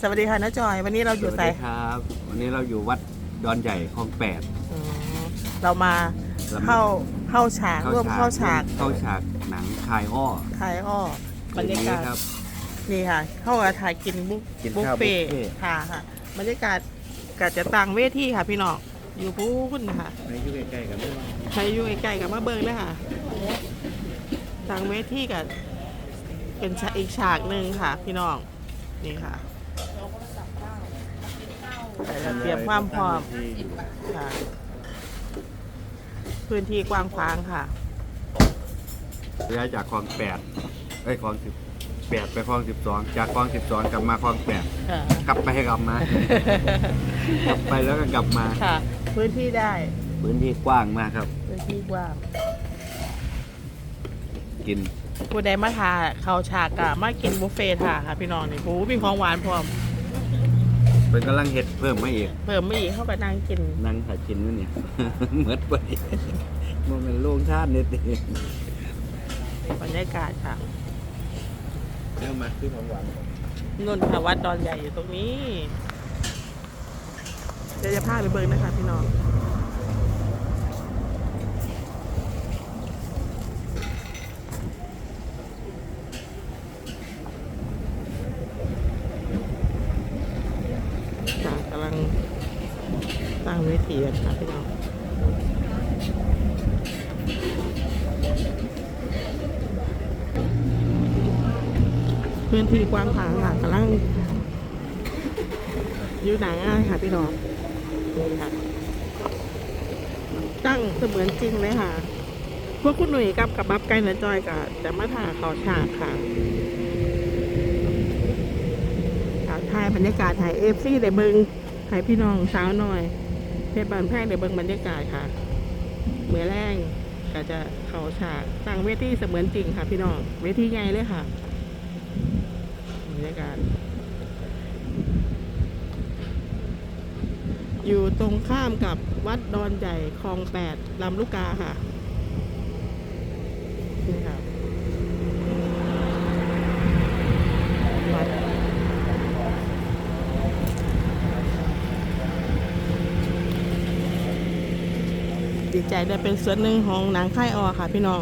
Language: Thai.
สวัสดีค่ะน้าจอย วันนี้เราอยู่สวัสใส่ดีครับ วันนี้เราอยู่วัดดอนใหญ่คลองแปดอืมเรามาเรามา เข้าเข้าฉากร่วมเข้าฉากเข้าฉากหนังคายอ้อคลายอ้อบรรยากาศครับ นี่ค่ะ เข้ากับถ่ายกินบุฟกินบุฟข้าวเฟ่ต์บุฟเฟ่ต์ ค่ะค่ะบรรยากาศกัจะต่างเวทีค่ะพี่น้องอยู่พูนค่ะในอยู่ใกล้ๆกันใครอยู่ใกล้ๆกับมาเบิงเลยค่ะต่างเวทีกับเป็นฉากอีกฉากหนึ่งค่ะ พี่น้อง นี่ค่ะแต่เราเตรียมความพร้อมค่ะ พื้นที่กว้างขวางค่ะย้ายจากคลองแปดไอ้ยคลองสิบแปดไปคลองสิบสองจากคลองสิบสองกลับมาคลองแปดกลับไปกลับมากลับไปแล้วก็กลับมาค่ะ พื้นที่ได้ พื้นที่กว้างมากครับ พื้นที่กว้าง กิน ผู้ใดมาทาเขาฉากกะมากินบุฟเฟ่ต์ค่ะค่ะพี่น้องนี่โอ้โหมีของหวานพร้อม เป็นกำลังเห็ดเพิ่มมาอีกเพิ่มไม่อีกเข้าไปนั่งกิน นั่งถ่ายกินนู่นนี่เหมือนไปมันเป็นโล่งชาตินิดเดียวบรรยากาศค่ะเรื่องมาคือของหวานนนทวัดดอนใหญ่อยู่ตรงนี้เดี๋ยวจะพาไปเบิงนะคะพี่น้องำลังตั้งเวทีกันค่ะพี่น้องพื้นที่กว้างขวางค่ะกำลังอยู่หนังง่ายค่ะพี่น้องนี่ค่ะตั้งเสมือนจริงเลยค่ะ พวกคุณหนุ่ยกับกับบับไก่เนื้อจอยกับจะมาถ่ายเขาฉากค่ะเอาถ่ายบรรยากาศถ่ายเอฟซีได้เบิง ถ่ายพี่น้องสาวหน่อย เพชรบานแพร่ได้เบิงบรรยากาศค่ะเมื่อแรงก็จะเขาฉากตั้งเวทีเสมือนจริงค่ะ พี่น้องเวทีใหญ่เลยค่ะบรรยากาศอยู่ตรงข้ามกับวัดดอนใหญ่คลองแปดลำลูกกาค่ะนี่ค่ะวัด ดีใจได้เป็นส่วนหนึ่งของหนังค่ายออค่ะพี่น้อง